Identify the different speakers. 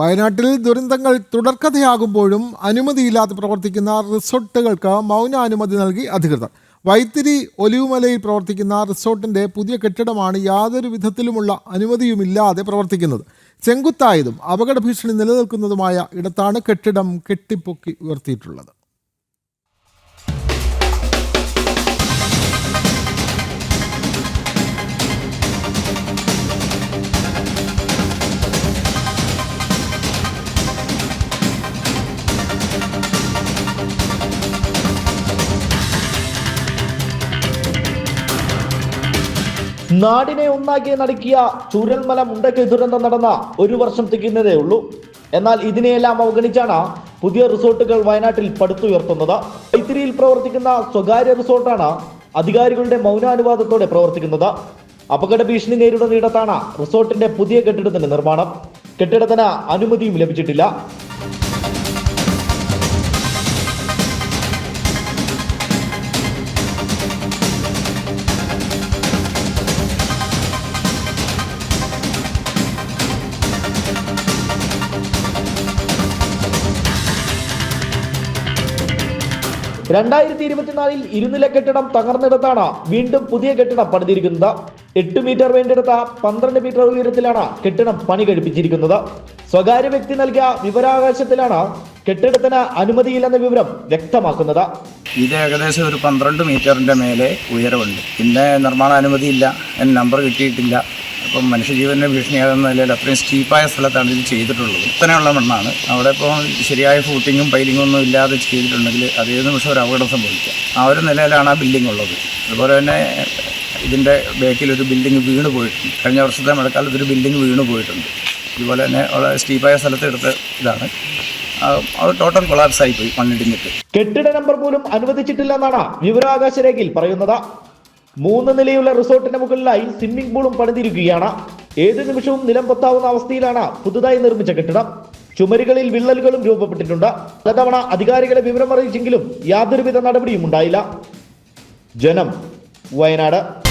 Speaker 1: വയനാട്ടിൽ ദുരന്തങ്ങൾ തുടർക്കഥയാകുമ്പോഴും അനുമതിയില്ലാതെ പ്രവർത്തിക്കുന്ന റിസോർട്ടുകൾക്ക് മൗനാനുമതി നൽകി അധികൃതർ. വൈത്തിരി ഒലിവുമലയിൽ പ്രവർത്തിക്കുന്ന റിസോർട്ടിന്റെ പുതിയ കെട്ടിടമാണ് യാതൊരു വിധത്തിലുമുള്ള അനുമതിയുമില്ലാതെ പ്രവർത്തിക്കുന്നത്. ചെങ്കുത്തായതും അപകട ഭീഷണി നിലനിൽക്കുന്നതുമായ ഇടത്താണ് കെട്ടിടം കെട്ടിപ്പൊക്കി ഉയർത്തിയിട്ടുള്ളത്.
Speaker 2: നാടിനെ ഒന്നാക്കി നടക്കിയ ചൂരൽമല മുണ്ടക്കൈ ദുരന്തം നടന്ന ഒരു വർഷം തികയുന്നതേ ഉള്ളൂ. എന്നാൽ ഇതിനെയെല്ലാം അവഗണിച്ചാണ് പുതിയ റിസോർട്ടുകൾ വയനാട്ടിൽ പടുത്തുയർത്തുന്നത്. കൈത്തിരിയിൽ പ്രവർത്തിക്കുന്ന സ്വകാര്യ റിസോർട്ടാണ് അധികാരികളുടെ മൗനാനുവാദത്തോടെ പ്രവർത്തിക്കുന്നത്. അപകട ഭീഷണി നേരിടുന്നിടത്താണ് റിസോർട്ടിന്റെ പുതിയ കെട്ടിടത്തിന്റെ നിർമ്മാണം. കെട്ടിടത്തിന് അനുമതിയും ലഭിച്ചിട്ടില്ല. രണ്ടായിരത്തി ഇരുപത്തിനാലിൽ ഇരുനില കെട്ടിടം തകർന്നിടത്താണ് വീണ്ടും പുതിയ കെട്ടിടം പണിതിരിക്കുന്നത്. എട്ട് മീറ്റർ വേണ്ടിയെടുത്ത പന്ത്രണ്ട് മീറ്റർ ഉയരത്തിലാണ് കെട്ടിടം പണി കഴിപ്പിച്ചിരിക്കുന്നത്. സ്വകാര്യ വ്യക്തി നൽകിയ വിവരാവകാശത്തിലാണ് കെട്ടിടത്തിന് അനുമതിയില്ലെന്ന വിവരം വ്യക്തമാക്കുന്നത്.
Speaker 3: ഇത് ഏകദേശം ഒരു പന്ത്രണ്ട് മീറ്ററിന്റെ മേലെ ഉയരമുണ്ട്. പിന്നെ നിർമ്മാണ അനുമതിയില്ല നമ്പർ കിട്ടിയിട്ടില്ല. അപ്പം മനുഷ്യജീവനെ ഭീഷണിയാകുന്ന നിലയിൽ അത്രയും സ്റ്റീപ്പായ സ്ഥലത്താണ് ഇത് ചെയ്തിട്ടുള്ളത്. ഇത്തനെയുള്ള മണ്ണാണ്. അവിടെ ഇപ്പോൾ ശരിയായ ഫൂട്ടിങ്ങും പൈലിങ്ങും ഒന്നും ഇല്ലാതെ ചെയ്തിട്ടുണ്ടെങ്കിൽ അതേ നിമിഷം ഒരു അപകടം സംഭവിക്കാം. ആ ഒരു നിലയിലാണ് ആ ബിൽഡിംഗ് ഉള്ളത്. അതുപോലെ തന്നെ ഇതിന്റെ ബാക്കിൽ ഒരു ബിൽഡിംഗ് വീണ് പോയിട്ടുണ്ട്. കഴിഞ്ഞ വർഷത്തെ മഴക്കാലത്ത് ഒരു ബിൽഡിംഗ് വീണ് പോയിട്ടുണ്ട്. ഇതുപോലെ തന്നെ വളരെ സ്റ്റീപ്പായ സ്ഥലത്ത് എടുത്ത ഇതാണ്. ടോട്ടൽ മണ്ണിടിഞ്ഞിട്ട്.
Speaker 2: കെട്ടിട നമ്പർ പോലും അനുവദിച്ചിട്ടില്ലെന്നാണ് വിവരാകാശ രേഖയിൽ പറയുന്നത്. മൂന്ന് നിലയുള്ള റിസോർട്ടിന് മുകളിലായി സ്വിമ്മിംഗ് പൂളും പണിതിരിക്കുകയാണ്. ഏത് നിമിഷവും നിലം പൊത്താവുന്ന അവസ്ഥയിലാണ് പുതുതായി നിർമ്മിച്ച കെട്ടിടം. ചുമരുകളിൽ വിള്ളലുകളും രൂപപ്പെട്ടിട്ടുണ്ട്. പലതവണ അധികാരികളെ വിവരം അറിയിച്ചെങ്കിലും യാതൊരുവിധ നടപടിയും ഉണ്ടായില്ല. ജനം വയനാട്.